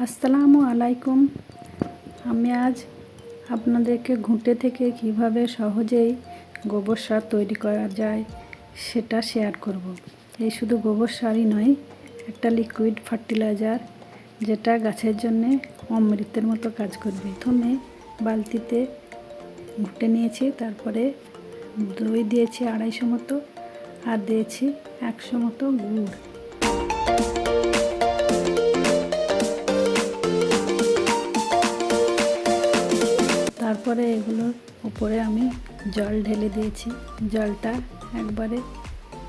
আসসালামু আলাইকুম। আমি আজ আপনাদেরকে ঘুঁটে থেকে কীভাবে সহজেই গোবর সার তৈরি করা যায় সেটা শেয়ার করব। এই শুধু গোবর সারই নয়, একটা লিকুইড ফার্টিলাইজার যেটা গাছের জন্যে অমৃতের মতো কাজ করবে। প্রথমে বালতিতে ঘুঁটে নিয়েছি, তারপরে দই দিয়েছি আড়াইশো মতো, আর দিয়েছি একশো মতো গুড়। তারপরে এগুলোর উপরে আমি জল ঢেলে দিয়েছি। জলটা একবারে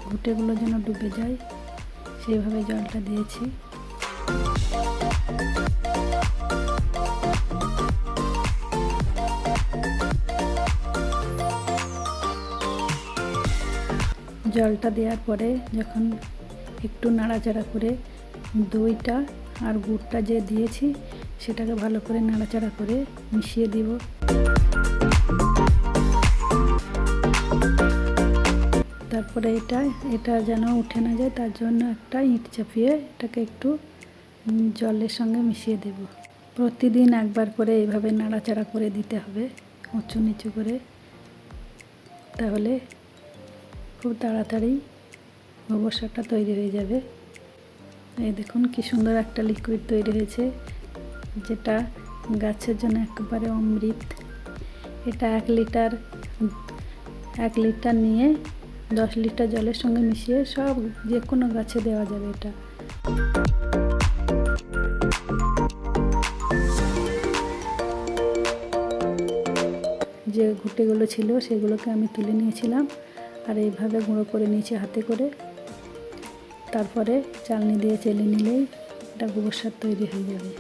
ঘুঁটেগুলো যেন ডুবে যায়, সেইভাবে জলটা দিয়েছি। জলটা দেওয়ার পরে যখন একটু নাড়াচাড়া করে দইটা আর গুড়টা যে দিয়েছি, সেটাকে ভালো করে নাড়াচাড়া করে মিশিয়ে দিব। তারপরে এটা এটা যেন উঠে না যায়, তার জন্য একটা ইট চাপিয়ে এটাকে একটু জলের সঙ্গে মিশিয়ে দেব। প্রতিদিন একবার করে এইভাবে নাড়াচাড়া করে দিতে হবে, উঁচু নিচু করে। তাহলে খুব তাড়াতাড়ি গোবর সারটা তৈরি হয়ে যাবে। এই দেখুন কি সুন্দর একটা লিকুইড তৈরি হয়েছে, যেটা গাছের জন্য একেবারে অমৃত। এটা এক লিটার এক লিটার নিয়ে দশ লিটার জলের সঙ্গে মিশিয়ে সব যে কোনো গাছে দেওয়া যাবে এটা। যে ঘুটেগুলো ছিল সেগুলোকে আমি তুলে নিয়েছিলাম আর এইভাবে গুঁড়ো করে নিয়েছি হাতে করে। তারপরে চালনি দিয়ে চেলে নিলেই এটা গোবর সার তৈরি হয়ে যাবে।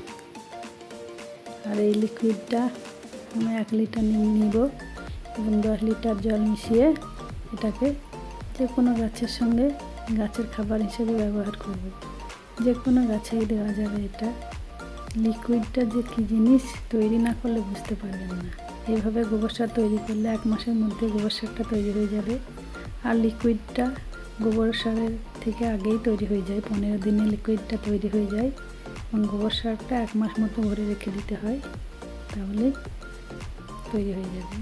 আর এই লিকুইডটা আমি এক লিটার নিব এবং দশ লিটার জল মিশিয়ে এটাকে যে কোনো গাছের সঙ্গে গাছের খাবার হিসেবে ব্যবহার করব। যে কোনো গাছেই দেওয়া যাবে এটা। লিকুইডটা যে কী জিনিস তৈরি না করলে বুঝতে পারবেন না। এইভাবে গোবর সার তৈরি করলে এক মাসের মধ্যে গোবর সারটা তৈরি হয়ে যাবে। আর লিকুইডটা গোবর সারের থেকে আগেই তৈরি হয়ে যায়। পনেরো দিনে লিকুইডটা তৈরি হয়ে যায় এবং গোবর সারটা এক মাস মতো ভরে রেখে দিতে হয়। তাহলে তৈরি হয়ে যাবে